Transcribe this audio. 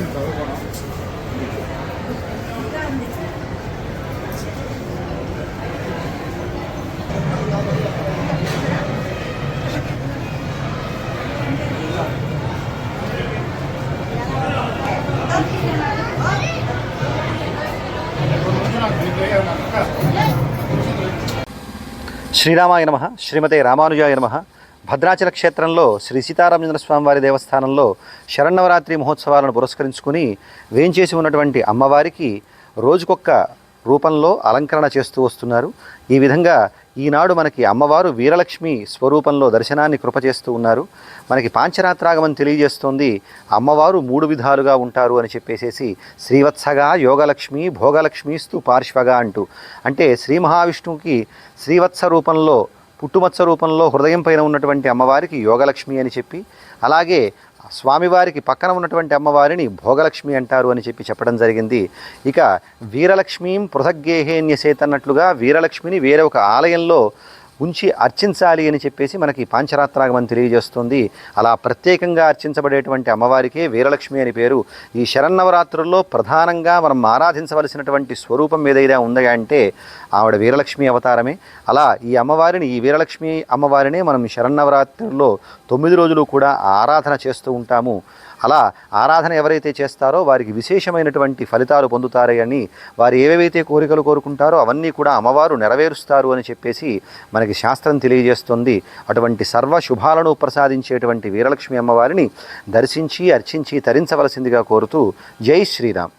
నేను చదువుకోను శ్రీరామాయ నమ శ్రీమతే రామానుజాయ నమ. భద్రాచల క్షేత్రంలో శ్రీ సీతారామచంద్ర స్వామివారి దేవస్థానంలో శరణవరాత్రి మహోత్సవాలను పురస్కరించుకుని వేంచేసి ఉన్నటువంటి అమ్మవారికి రోజుకొక్క రూపంలో అలంకరణ చేస్తూ వస్తున్నారు. ఈ విధంగా ఈనాడు మనకి అమ్మవారు వీరలక్ష్మి స్వరూపంలో దర్శనాన్ని కృప చేస్తూ ఉన్నారు. మనకి పాంచరాత్రాగమం తెలియజేస్తోంది. అమ్మవారు మూడు విధాలుగా ఉంటారు అని చెప్పేసేసి శ్రీవత్సగా యోగలక్ష్మి భోగలక్ష్మిస్తు పార్శ్వగా అంటూ. అంటే శ్రీ మహావిష్ణువుకి శ్రీవత్స రూపంలో పుట్టుమత్స రూపంలో హృదయం పైన ఉన్నటువంటి అమ్మవారికి యోగలక్ష్మి అని చెప్పి అలాగే స్వామివారికి పక్కన ఉన్నటువంటి అమ్మవారిని భోగలక్ష్మి అంటారు అని చెప్పి చెప్పడం జరిగింది. ఇక వీరలక్ష్మీం పృథగ్గేహేన్యసేతన్నట్లుగా వీరలక్ష్మిని వేరే ఒక ఆలయంలో ఉంచి అర్చించాలి అని చెప్పేసి మనకి పాంచరాత్రాగమం తెలియజేస్తుంది. అలా ప్రత్యేకంగా అర్చించబడేటువంటి అమ్మవారికే వీరలక్ష్మి అని పేరు. ఈ శరన్నవరాత్రుల్లో ప్రధానంగా మనం ఆరాధించవలసినటువంటి స్వరూపం ఏదైనా ఉందా అంటే ఆవిడ వీరలక్ష్మి అవతారమే. అలా ఈ అమ్మవారిని ఈ వీరలక్ష్మి అమ్మవారినే మనం శరన్నవరాత్రుల్లో తొమ్మిది రోజులు కూడా ఆరాధన చేస్తూ ఉంటాము. అలా ఆరాధన ఎవరైతే చేస్తారో వారికి విశేషమైనటువంటి ఫలితాలు పొందుతారని వారు ఏవేవైతే కోరికలు కోరుకుంటారో అవన్నీ కూడా అమ్మవారు నెరవేరుస్తారు అని చెప్పేసి మనకి శాస్త్రం తెలియజేస్తుంది. అటువంటి సర్వ శుభాలను ప్రసాదించేటువంటి వీరలక్ష్మి అమ్మవారిని దర్శించి అర్చించి తరించవలసిందిగా కోరుతూ జై శ్రీరామ్.